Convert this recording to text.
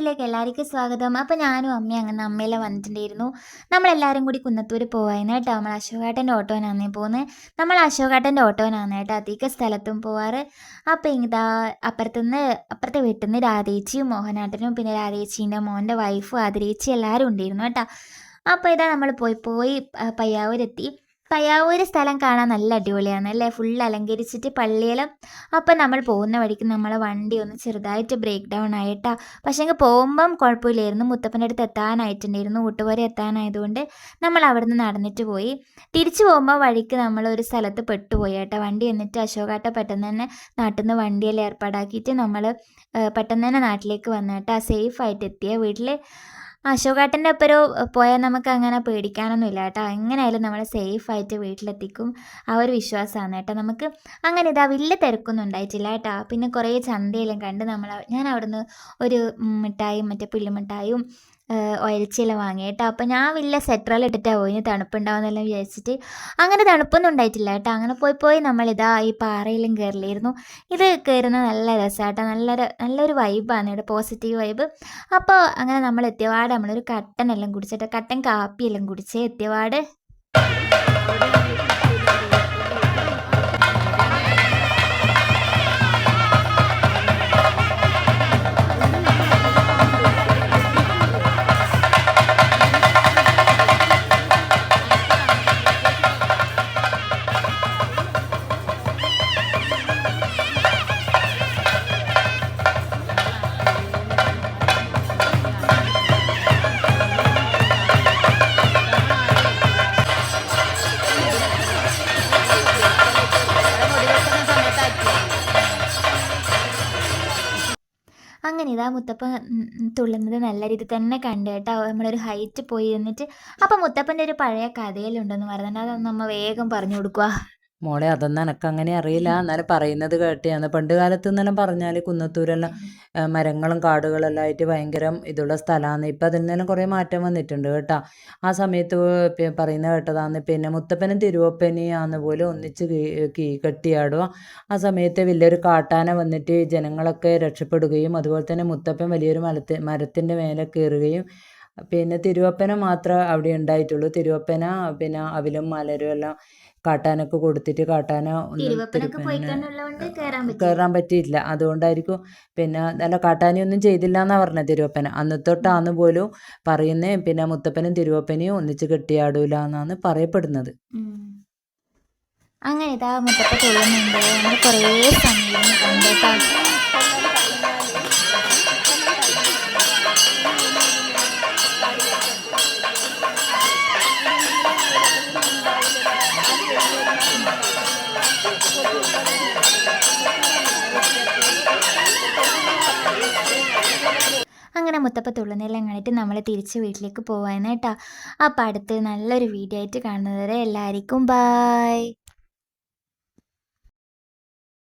ിലേക്ക് എല്ലാവർക്കും സ്വാഗതം. അപ്പോൾ ഞാനും അമ്മയും അങ്ങനെ അമ്മയിലെ വന്നിട്ടുണ്ടായിരുന്നു. നമ്മളെല്ലാവരും കൂടി കുന്നത്തൂർ പോവായിരുന്നു കേട്ടോ. നമ്മൾ അശോകാട്ടന്റെ ഓട്ടോനാണ് പോകുന്നത് നമ്മൾ അശോകാട്ടന്റെ ഓട്ടോനാണ് കേട്ടോ അധിക സ്ഥലത്തും പോവാറ്. അപ്പോൾ ഇതാ അപ്പുറത്തുനിന്ന് അപ്പുറത്തെ വീട്ടിൽ നിന്ന് രാധേച്ചിയും മോഹനാട്ടനും പിന്നെ രാധേച്ചീന്റെ മോന്റെ വൈഫും ആതിരേച്ചി എല്ലാവരും ഉണ്ടായിരുന്നു കേട്ടോ. അപ്പോൾ ഇതാ നമ്മൾ പോയി പോയി പയ്യാവൂരെത്തി. പയ്യാവൂർ സ്ഥലം കാണാൻ നല്ല അടിപൊളിയാണ് അല്ലേ? ഫുൾ അലങ്കരിച്ചിട്ട് പള്ളിയെല്ലാം. അപ്പം നമ്മൾ പോകുന്ന വഴിക്ക് നമ്മളെ വണ്ടി ഒന്ന് ചെറുതായിട്ട് ബ്രേക്ക് ഡൗൺ ആയിട്ടാ. പക്ഷേ എങ്കിൽ പോകുമ്പം കുഴപ്പമില്ലായിരുന്നു. മുത്തപ്പന്റെ അടുത്ത് എത്താനായിട്ടുണ്ടായിരുന്നു. കൂട്ടുപോരെ എത്താനായതുകൊണ്ട് നമ്മൾ അവിടുന്ന് നടന്നിട്ട് പോയി. തിരിച്ചു പോകുമ്പോൾ വഴിക്ക് നമ്മൾ ഒരു സ്ഥലത്ത് പെട്ടുപോയി കേട്ടോ. വണ്ടി എന്നിട്ട് അശോകാട്ട പെട്ടെന്ന് തന്നെ നാട്ടിൽ നിന്ന് വണ്ടിയെല്ലാം ഏർപ്പാടാക്കിയിട്ട് നമ്മൾ പെട്ടെന്ന് തന്നെ നാട്ടിലേക്ക് വന്നു കേട്ടോ. സേഫ് ആയിട്ട് എത്തിയ വീട്ടിൽ അശോകാട്ടന്റെ ഒപ്പരോ പോയാൽ നമുക്ക് അങ്ങനെ പേടിക്കാനൊന്നും ഇല്ല കേട്ടോ. എങ്ങനെയായാലും നമ്മളെ സേഫ് ആയിട്ട് വീട്ടിലെത്തിക്കും. ആ ഒരു വിശ്വാസമാണ് കേട്ടോ. നമുക്ക് അങ്ങനെ ഇതാ വലിയ തിരക്കൊന്നും ഉണ്ടായിട്ടില്ല കേട്ടോ. പിന്നെ കുറേ ചന്തയെല്ലാം കണ്ട് നമ്മൾ ഞാൻ അവിടുന്ന് ഒരു മിഠായും മറ്റേ പുല്ലുമിഠായും ഒയൽച്ചിയെല്ലാം വാങ്ങി. കേട്ടോ. അപ്പോൾ ഞാൻ വലിയ സെറ്ററെല്ലാം ഇട്ടിട്ടാണ് പോയി. തണുപ്പുണ്ടാവുമെന്നെല്ലാം വിചാരിച്ചിട്ട് അങ്ങനെ തണുപ്പൊന്നും ഉണ്ടായിട്ടില്ല കേട്ടോ. അങ്ങനെ പോയി പോയി നമ്മളിതാ ഈ പാറയിലും കയറില്ലായിരുന്നു ഇത് കയറുന്ന നല്ല രസമാട്ടോ നല്ലൊരു നല്ലൊരു വൈബാണ് ഇവിടെ പോസിറ്റീവ് വൈബ് അപ്പോൾ അങ്ങനെ നമ്മൾ എത്തിയപാട് നമ്മളൊരു കട്ടനെല്ലാം കുടിച്ചിട്ട് കട്ടൻ കാപ്പിയെല്ലാം കുടിച്ച് എത്തിയപാട്. ഇതാ മുത്തപ്പൻ തുള്ളുന്നത് നല്ല രീതിയിൽ തന്നെ കണ്ട് കേട്ടോ. നമ്മളൊരു ഹൈറ്റ് പോയി എന്നിട്ട് അപ്പം മുത്തപ്പന്റെ ഒരു പഴയ കഥയിലുണ്ടെന്ന് പറഞ്ഞാൽ അതൊന്ന് നമ്മൾ വേഗം പറഞ്ഞു കൊടുക്കുക മോളെ അതൊന്നും എനക്ക് അങ്ങനെ അറിയില്ല. എന്നാലും പറയുന്നത് കേട്ടിയാണ്. പണ്ട് കാലത്ത് എന്നെല്ലാം പറഞ്ഞാൽ കുന്നത്തൂരെല്ലാം മരങ്ങളും കാടുകളെല്ലാം ആയിട്ട് ഭയങ്കര ഇതുള്ള സ്ഥലമാണ് ഇപ്പം അതിൽ നിന്നെല്ലാം കുറേ മാറ്റം വന്നിട്ടുണ്ട് കേട്ടോ. ആ സമയത്ത് പറയുന്ന കേട്ടതാണ് പിന്നെ മുത്തപ്പനും തിരുവപ്പനെയാന്ന് പോലും ഒന്നിച്ച് കീ- കെട്ടിയാടുക ആ സമയത്ത് വലിയൊരു കാട്ടാന വന്നിട്ട് ജനങ്ങളൊക്കെ രക്ഷപ്പെടുകയും അതുപോലെ തന്നെ മുത്തപ്പൻ വലിയൊരു മരത്തി മരത്തിന്റെ മേലെ കയറുകയും പിന്നെ തിരുവപ്പന മാത്രമേ അവിടെ ഉണ്ടായിട്ടുള്ളൂ. തിരുവപ്പന പിന്നെ അവിലും മലരും എല്ലാം കാട്ടാനൊക്കെ കൊടുത്തിട്ട് കാട്ടാന കയറാൻ പറ്റും കയറാൻ പറ്റിയില്ല. അതുകൊണ്ടായിരിക്കും പിന്നെ നല്ല കാട്ടാനിയൊന്നും ചെയ്തില്ല എന്നാ പറഞ്ഞത് തിരുവപ്പന. അന്ന് തൊട്ടാന്ന് പോലും പറയുന്നേ പിന്നെ മുത്തപ്പനും തിരുവപ്പനെയും ഒന്നിച്ച് കെട്ടിയാടൂല എന്നാണ് പറയപ്പെടുന്നത്. അങ്ങനെ ഇതാ മുത്തപ്പ നമ്മൾ കുറേ സമയം അങ്ങനെ മുത്തപ്പ തുള്ളുന്നെല്ലാം കണ്ടിട്ട് നമ്മൾ തിരിച്ച് വീട്ടിലേക്ക് കേട്ടോ അപ്പോൾ അടുത്ത് നല്ലൊരു വീഡിയോ ആയിട്ട് കാണുന്നത് വരെ എല്ലാവർക്കും ബായ്